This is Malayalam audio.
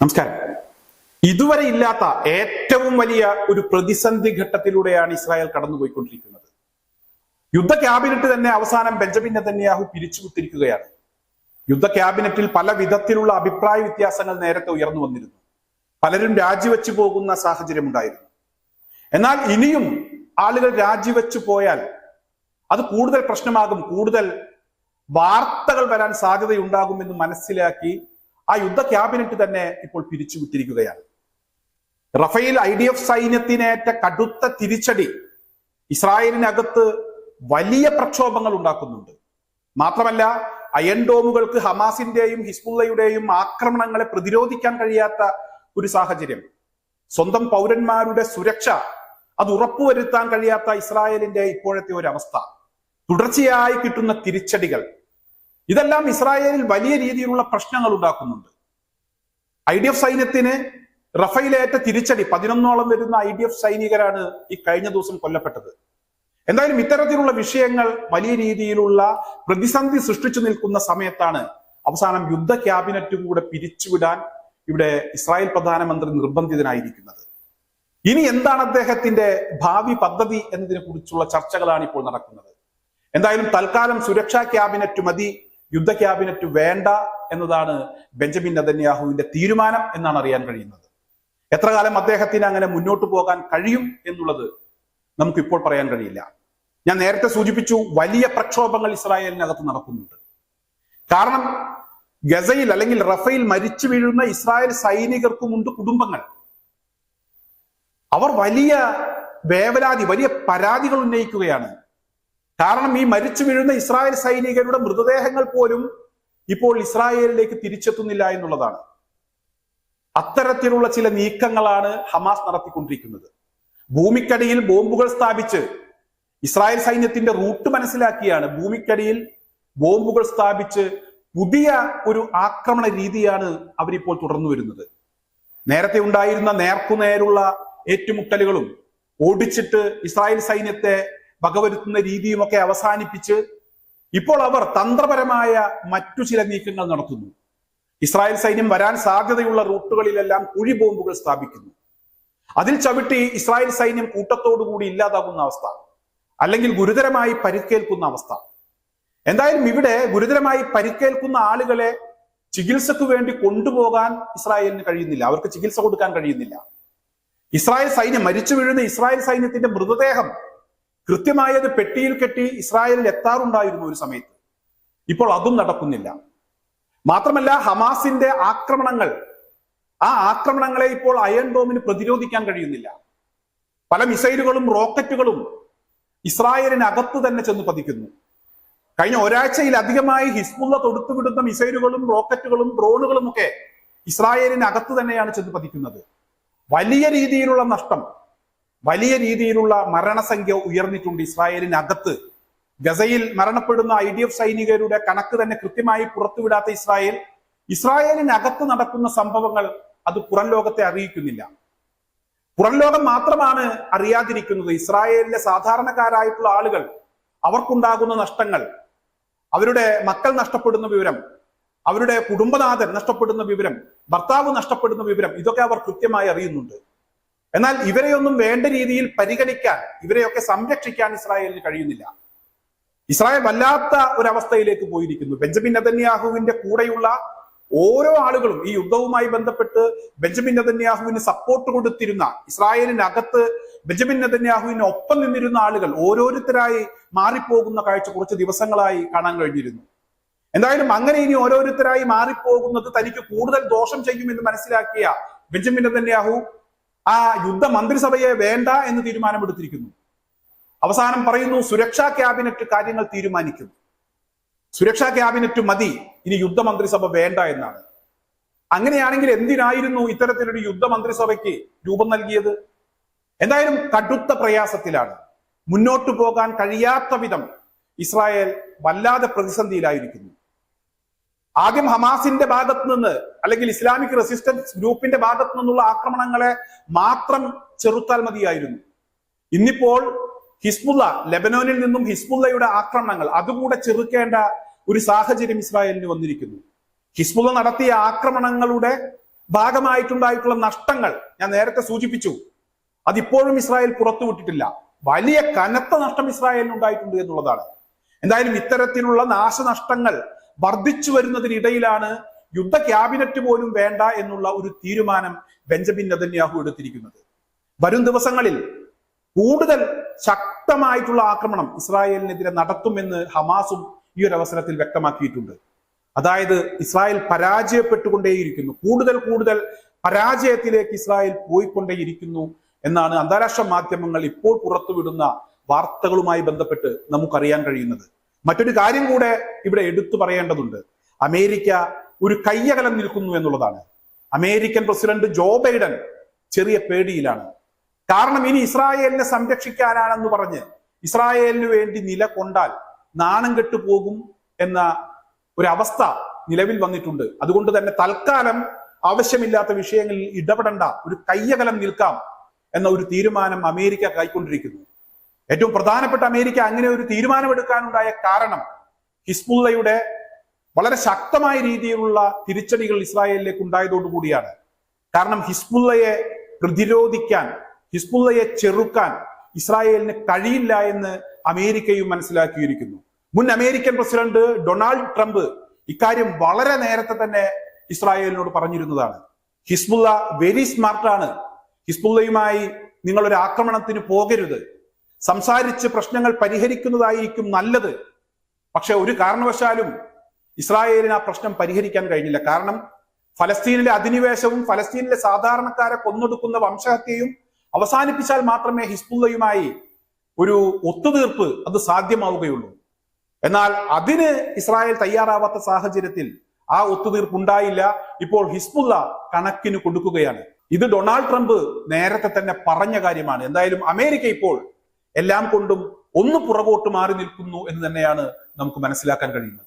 നമസ്കാരം. ഇതുവരെ ഇല്ലാത്ത ഏറ്റവും വലിയ ഒരു പ്രതിസന്ധി ഘട്ടത്തിലൂടെയാണ് ഇസ്രായേൽ കടന്നുപോയിക്കൊണ്ടിരിക്കുന്നത്. യുദ്ധ ക്യാബിനറ്റ് തന്നെ അവസാനം ബെഞ്ചമിൻ നെതന്യാഹു പിരിച്ചുവിട്ടിരിക്കുകയാണ്. യുദ്ധ ക്യാബിനറ്റിൽ പല വിധത്തിലുള്ള അഭിപ്രായ വ്യത്യാസങ്ങൾ നേരത്തെ ഉയർന്നു വന്നിരുന്നു. പലരും രാജിവെച്ചു പോകുന്ന സാഹചര്യം ഉണ്ടായിരുന്നു. എന്നാൽ ഇനിയും ആളുകൾ രാജിവെച്ചു പോയാൽ അത് കൂടുതൽ പ്രശ്നമാകും കൂടുതൽ വാർത്തകൾ വരാൻ സാധ്യതയുണ്ടാകുമെന്ന് മനസ്സിലാക്കി ആ യുദ്ധ ക്യാബിനറ്റ് തന്നെ ഇപ്പോൾ പിരിച്ചുവിട്ടിരിക്കുകയാണ് റഫേൽ ഐ ഡി എഫ് സൈന്യത്തിനേറ്റ കടുത്ത തിരിച്ചടി ഇസ്രായേലിനകത്ത് വലിയ പ്രക്ഷോഭങ്ങൾ ഉണ്ടാക്കുന്നുണ്ട്. മാത്രമല്ല അയൺ ഡോമുകൾക്ക് ഹമാസിന്റെയും ഹിസ്ബുള്ളയുടെയും ആക്രമണങ്ങളെ പ്രതിരോധിക്കാൻ കഴിയാത്ത ഒരു സാഹചര്യം. സ്വന്തം പൗരന്മാരുടെ സുരക്ഷ അത് ഉറപ്പുവരുത്താൻ കഴിയാത്ത ഇസ്രായേലിന്റെ ഇപ്പോഴത്തെ ഒരു അവസ്ഥ തുടർച്ചയായി കിട്ടുന്ന തിരിച്ചടികൾ ഇതെല്ലാം ഇസ്രായേലിൽ വലിയ രീതിയിലുള്ള പ്രശ്നങ്ങൾ ഉണ്ടാക്കുന്നുണ്ട്. ഐ ഡി എഫ് സൈന്യത്തിന് റഫയിലേറ്റ തിരിച്ചടി പതിനൊന്നോളം വരുന്ന ഐ ഡി എഫ് സൈനികരാണ് ഈ കഴിഞ്ഞ ദിവസം കൊല്ലപ്പെട്ടത്. എന്തായാലും ഇത്തരത്തിലുള്ള വിഷയങ്ങൾ വലിയ രീതിയിലുള്ള പ്രതിസന്ധി സൃഷ്ടിച്ചു നിൽക്കുന്ന സമയത്താണ് അവസാനം യുദ്ധ ക്യാബിനറ്റും കൂടെ പിരിച്ചുവിടാൻ ഇവിടെ ഇസ്രായേൽ പ്രധാനമന്ത്രി നിർബന്ധിതനായിരിക്കുന്നത്. ഇനി എന്താണ് അദ്ദേഹത്തിന്റെ ഭാവി പദ്ധതി എന്നതിനെ കുറിച്ചുള്ള ചർച്ചകളാണ് ഇപ്പോൾ നടക്കുന്നത്. എന്തായാലും തൽക്കാലം സുരക്ഷാ ക്യാബിനറ്റ് മതി. യുദ്ധ ക്യാബിനറ്റ് വേണ്ട എന്നതാണ് ബെഞ്ചമിൻ നദന്യാഹുവിന്റെ തീരുമാനം എന്നാണ് അറിയാൻ കഴിയുന്നത്. എത്ര കാലം അദ്ദേഹത്തിന് അങ്ങനെ മുന്നോട്ട് പോകാൻ കഴിയും എന്നുള്ളത് നമുക്കിപ്പോൾ പറയാൻ കഴിയില്ല. ഞാൻ നേരത്തെ സൂചിപ്പിച്ചു വലിയ പ്രക്ഷോഭങ്ങൾ ഇസ്രായേലിനകത്ത് നടക്കുന്നുണ്ട്. കാരണം ഗസയിൽ അല്ലെങ്കിൽ റഫയിൽ മരിച്ചു വീഴുന്ന ഇസ്രായേൽ സൈനികർക്കുമുണ്ട് കുടുംബങ്ങൾ അവർ വലിയ വേവലാതി വലിയ പരാതികൾ ഉന്നയിക്കുകയാണ്. കാരണം ഈ മരിച്ചു വീഴുന്ന ഇസ്രായേൽ സൈനികരുടെ മൃതദേഹങ്ങൾ പോലും ഇപ്പോൾ ഇസ്രായേലിലേക്ക് തിരിച്ചെത്തുന്നില്ല എന്നുള്ളതാണ്. അത്തരത്തിലുള്ള ചില നീക്കങ്ങളാണ് ഹമാസ് നടത്തിക്കൊണ്ടിരിക്കുന്നത്. ഭൂമിക്കടിയിൽ ബോംബുകൾ സ്ഥാപിച്ച് ഇസ്രായേൽ സൈന്യത്തിന്റെ റൂട്ട് മനസ്സിലാക്കിയാണ് ഭൂമിക്കടിയിൽ ബോംബുകൾ സ്ഥാപിച്ച് പുതിയ ഒരു ആക്രമണ രീതിയാണ് അവരിപ്പോൾ തുടർന്നു വരുന്നത്. നേരത്തെ ഉണ്ടായിരുന്ന നേർക്കുനേരുള്ള ഏറ്റുമുട്ടലുകളും ഓടിച്ചിട്ട് ഇസ്രായേൽ സൈന്യത്തെ വകവരുത്തുന്ന രീതിയുമൊക്കെ അവസാനിപ്പിച്ച് ഇപ്പോൾ അവർ തന്ത്രപരമായ മറ്റു ചില നീക്കങ്ങൾ നടത്തുന്നു. ഇസ്രായേൽ സൈന്യം വരാൻ സാധ്യതയുള്ള റൂട്ടുകളിലെല്ലാം കുഴി ബോംബുകൾ സ്ഥാപിക്കുന്നു. അതിൽ ചവിട്ടി ഇസ്രായേൽ സൈന്യം കൂട്ടത്തോടുകൂടി ഇല്ലാതാകുന്ന അവസ്ഥ അല്ലെങ്കിൽ ഗുരുതരമായി പരിക്കേൽക്കുന്ന അവസ്ഥ. എന്തായാലും ഇവിടെ ഗുരുതരമായി പരിക്കേൽക്കുന്ന ആളുകളെ ചികിത്സക്ക് വേണ്ടി കൊണ്ടുപോകാൻ ഇസ്രായേലിന് കഴിയുന്നില്ല. അവർക്ക് ചികിത്സ കൊടുക്കാൻ കഴിയുന്നില്ല. ഇസ്രായേൽ സൈന്യം മരിച്ചു വീഴുന്ന ഇസ്രായേൽ സൈന്യത്തിന്റെ മൃതദേഹം കൃത്യമായത് പെട്ടിയിൽ കെട്ടി ഇസ്രായേലിൽ എത്താറുണ്ടായിരുന്നു ഒരു സമയത്ത്. ഇപ്പോൾ അതും നടക്കുന്നില്ല. മാത്രമല്ല ഹമാസിന്റെ ആക്രമണങ്ങൾ ആ ആക്രമണങ്ങളെ ഇപ്പോൾ അയൺ ഡോമിന് പ്രതിരോധിക്കാൻ കഴിയുന്നില്ല. പല മിസൈലുകളും റോക്കറ്റുകളും ഇസ്രായേലിനകത്ത് തന്നെ ചെന്ന് പതിക്കുന്നു. കഴിഞ്ഞ ഒരാഴ്ചയിലധികമായി ഹിസ്ബുള്ള തൊടുത്തുവിടുന്ന മിസൈലുകളും റോക്കറ്റുകളും ഡ്രോണുകളും ഒക്കെ ഇസ്രായേലിനകത്ത് തന്നെയാണ് ചെന്ന് പതിക്കുന്നത്. വലിയ രീതിയിലുള്ള നഷ്ടം. വലിയ രീതിയിലുള്ള മരണസംഖ്യ ഉയർന്നിട്ടുണ്ട് ഇസ്രായേലിനകത്ത് ഗസയിൽ മരണപ്പെടുന്ന ഐ ഡി എഫ് സൈനികരുടെ കണക്ക് തന്നെ കൃത്യമായി പുറത്തുവിടാത്ത ഇസ്രായേൽ ഇസ്രായേലിനകത്ത് നടക്കുന്ന സംഭവങ്ങൾ അത് പുറം ലോകത്തെ അറിയിക്കുന്നില്ല. പുറം ലോകം മാത്രമാണ് അറിയാതിരിക്കുന്നത്. ഇസ്രായേലിലെ സാധാരണക്കാരായിട്ടുള്ള ആളുകൾ അവർക്കുണ്ടാകുന്ന നഷ്ടങ്ങൾ അവരുടെ മക്കൾ നഷ്ടപ്പെടുന്ന വിവരം അവരുടെ കുടുംബനാഥൻ നഷ്ടപ്പെടുന്ന വിവരം ഭർത്താവ് നഷ്ടപ്പെടുന്ന വിവരം ഇതൊക്കെ അവർ കൃത്യമായി അറിയുന്നുണ്ട്. എന്നാൽ ഇവരെയൊന്നും വേണ്ട രീതിയിൽ പരിഗണിക്കാൻ ഇവരെയൊക്കെ സംരക്ഷിക്കാൻ ഇസ്രായേലിന് കഴിയുന്നില്ല. ഇസ്രായേൽ വല്ലാത്ത ഒരവസ്ഥയിലേക്ക് പോയിരിക്കുന്നു. ബെഞ്ചമിൻ നെതന്യാഹുവിന്റെ കൂടെയുള്ള ഓരോ ആളുകളും ഈ യുദ്ധവുമായി ബന്ധപ്പെട്ട് ബെഞ്ചമിൻ നെതന്യാഹുവിന് സപ്പോർട്ട് കൊടുത്തിരുന്ന ഇസ്രായേലിനകത്ത് ബെഞ്ചമിൻ നദന്യാഹുവിന് ഒപ്പം നിന്നിരുന്ന ആളുകൾ ഓരോരുത്തരായി മാറിപ്പോകുന്ന കാഴ്ച കുറച്ച് ദിവസങ്ങളായി കാണാൻ കഴിഞ്ഞിരുന്നു. എന്തായാലും അങ്ങനെ ഇനി ഓരോരുത്തരായി മാറിപ്പോകുന്നത് തനിക്ക് കൂടുതൽ ദോഷം ചെയ്യുമെന്ന് മനസ്സിലാക്കിയ ബെഞ്ചമിൻ നെതന്യാഹു ആ യുദ്ധ മന്ത്രിസഭയെ വേണ്ട എന്ന് തീരുമാനമെടുത്തിരിക്കുന്നു. അവസാനം പറയുന്നു സുരക്ഷാ ക്യാബിനറ്റ് കാര്യങ്ങൾ തീരുമാനിക്കും സുരക്ഷാ ക്യാബിനറ്റ് മതി ഇനി യുദ്ധ മന്ത്രിസഭ വേണ്ട എന്നാണ്. അങ്ങനെയാണെങ്കിൽ എന്തിനായിരുന്നു ഇത്തരത്തിലൊരു യുദ്ധ മന്ത്രിസഭയ്ക്ക് രൂപം നൽകിയത്? എന്തായാലും കടുത്ത പ്രയാസത്തിലാണ്. മുന്നോട്ടു പോകാൻ കഴിയാത്ത വിധം ഇസ്രായേൽ വല്ലാതെ പ്രതിസന്ധിയിലായിരിക്കുന്നു. ആദ്യം ഹമാസിന്റെ ഭാഗത്ത് നിന്ന് അല്ലെങ്കിൽ ഇസ്ലാമിക് റെസിസ്റ്റൻസ് ഗ്രൂപ്പിന്റെ ഭാഗത്ത് നിന്നുള്ള ആക്രമണങ്ങളെ മാത്രം ചെറുത്താൽ മതിയായിരുന്നു. ഇന്നിപ്പോൾ ഹിസ്ബുള്ള ലെബനോനിൽ നിന്നും ഹിസ്ബുള്ളയുടെ ആക്രമണങ്ങൾ അതുകൂടെ ചെറുക്കേണ്ട ഒരു സാഹചര്യം ഇസ്രായേലിന് വന്നിരിക്കുന്നു. ഹിസ്ബുള്ള നടത്തിയ ആക്രമണങ്ങളുടെ ഭാഗമായിട്ടുണ്ടായിട്ടുള്ള നഷ്ടങ്ങൾ ഞാൻ നേരത്തെ സൂചിപ്പിച്ചു. അതിപ്പോഴും ഇസ്രായേൽ പുറത്തുവിട്ടിട്ടില്ല. വലിയ കനത്ത നഷ്ടം ഇസ്രായേലിന് ഉണ്ടായിട്ടുണ്ട് എന്നുള്ളതാണ്. എന്തായാലും ഇത്തരത്തിലുള്ള നാശനഷ്ടങ്ങൾ വർദ്ധിച്ചു വരുന്നതിനിടയിലാണ് യുദ്ധ ക്യാബിനറ്റ് പോലും വേണ്ട എന്നുള്ള ഒരു തീരുമാനം ബെഞ്ചമിൻ നെതന്യാഹു എടുത്തിരിക്കുന്നത്. വരും ദിവസങ്ങളിൽ കൂടുതൽ ശക്തമായിട്ടുള്ള ആക്രമണം ഇസ്രായേലിനെതിരെ നടത്തുമെന്ന് ഹമാസും ഈ ഒരു അവസരത്തിൽ വ്യക്തമാക്കിയിട്ടുണ്ട്. അതായത് ഇസ്രായേൽ പരാജയപ്പെട്ടുകൊണ്ടേയിരിക്കുന്നു. കൂടുതൽ കൂടുതൽ പരാജയത്തിലേക്ക് ഇസ്രായേൽ പോയിക്കൊണ്ടേയിരിക്കുന്നു എന്നാണ് അന്താരാഷ്ട്ര മാധ്യമങ്ങൾ ഇപ്പോൾ പുറത്തുവിടുന്ന വാർത്തകളുമായി ബന്ധപ്പെട്ട് നമുക്കറിയാൻ കഴിയുന്നത്. മറ്റൊരു കാര്യം കൂടെ ഇവിടെ എടുത്തു പറയേണ്ടതുണ്ട്. അമേരിക്ക ഒരു കയ്യകലം നിൽക്കുന്നു എന്നുള്ളതാണ്. അമേരിക്കൻ പ്രസിഡന്റ് ജോ ബൈഡൻ ചെറിയ പേടിയിലാണ്. കാരണം ഇനി ഇസ്രായേലിനെ സംരക്ഷിക്കാനാണെന്ന് പറഞ്ഞ് ഇസ്രായേലിന് വേണ്ടി നിലകൊണ്ടാൽ നാണം കെട്ടുപോകും എന്ന ഒരു അവസ്ഥ നിലവിൽ വന്നിട്ടുണ്ട്. അതുകൊണ്ട് തന്നെ തൽക്കാലം ആവശ്യമില്ലാത്ത വിഷയങ്ങളിൽ ഇടപെടേണ്ട ഒരു കയ്യകലം നിൽക്കാം എന്ന ഒരു തീരുമാനം അമേരിക്ക കൈക്കൊണ്ടിരിക്കുന്നു. ഏറ്റവും പ്രധാനപ്പെട്ട അമേരിക്ക അങ്ങനെ ഒരു തീരുമാനമെടുക്കാനുണ്ടായ കാരണം ഹിസ്ബുള്ളയുടെ വളരെ ശക്തമായ രീതിയിലുള്ള തിരിച്ചടികൾ ഇസ്രായേലിലേക്ക് ഉണ്ടായതോടു കൂടിയാണ്. കാരണം ഹിസ്ബുള്ളയെ പ്രതിരോധിക്കാൻ ഹിസ്ബുള്ളയെ ചെറുക്കാൻ ഇസ്രായേലിന് കഴിയില്ല എന്ന് അമേരിക്കയും മനസ്സിലാക്കിയിരിക്കുന്നു. മുൻ അമേരിക്കൻ പ്രസിഡന്റ് ഡൊണാൾഡ് ട്രംപ് ഇക്കാര്യം വളരെ നേരത്തെ തന്നെ ഇസ്രായേലിനോട് പറഞ്ഞിരുന്നതാണ്. ഹിസ്ബുള്ള വെരി സ്മാർട്ടാണ് ഹിസ്ബുള്ളയുമായി നിങ്ങളൊരു ആക്രമണത്തിന് പോകരുത്. സംസാരിച്ച് പ്രശ്നങ്ങൾ പരിഹരിക്കുന്നതായിരിക്കും നല്ലത്. പക്ഷെ ഒരു കാരണവശാലും ഇസ്രായേലിന് ആ പ്രശ്നം പരിഹരിക്കാൻ കഴിഞ്ഞില്ല. കാരണം ഫലസ്തീനിലെ അധിനിവേശവും ഫലസ്തീനിലെ സാധാരണക്കാരെ കൊന്നൊടുക്കുന്ന വംശഹത്യയും അവസാനിപ്പിച്ചാൽ മാത്രമേ ഹിസ്ബുള്ളയുമായി ഒരു ഒത്തുതീർപ്പ് അത് സാധ്യമാവുകയുള്ളൂ. എന്നാൽ അതിന് ഇസ്രായേൽ തയ്യാറാവാത്ത സാഹചര്യത്തിൽ ആ ഒത്തുതീർപ്പ് ഉണ്ടായില്ല. ഇപ്പോൾ ഹിസ്ബുള്ള കണക്കിന് കൊടുക്കുകയാണ്. ഇത് ഡൊണാൾഡ് ട്രംപ് നേരത്തെ തന്നെ പറഞ്ഞ കാര്യമാണ്. എന്തായാലും അമേരിക്ക ഇപ്പോൾ എല്ലാം കൊണ്ടും ഒന്ന് പുറകോട്ട് മാറി നിൽക്കുന്നു എന്ന് തന്നെയാണ് നമുക്ക് മനസ്സിലാക്കാൻ കഴിയുന്നത്.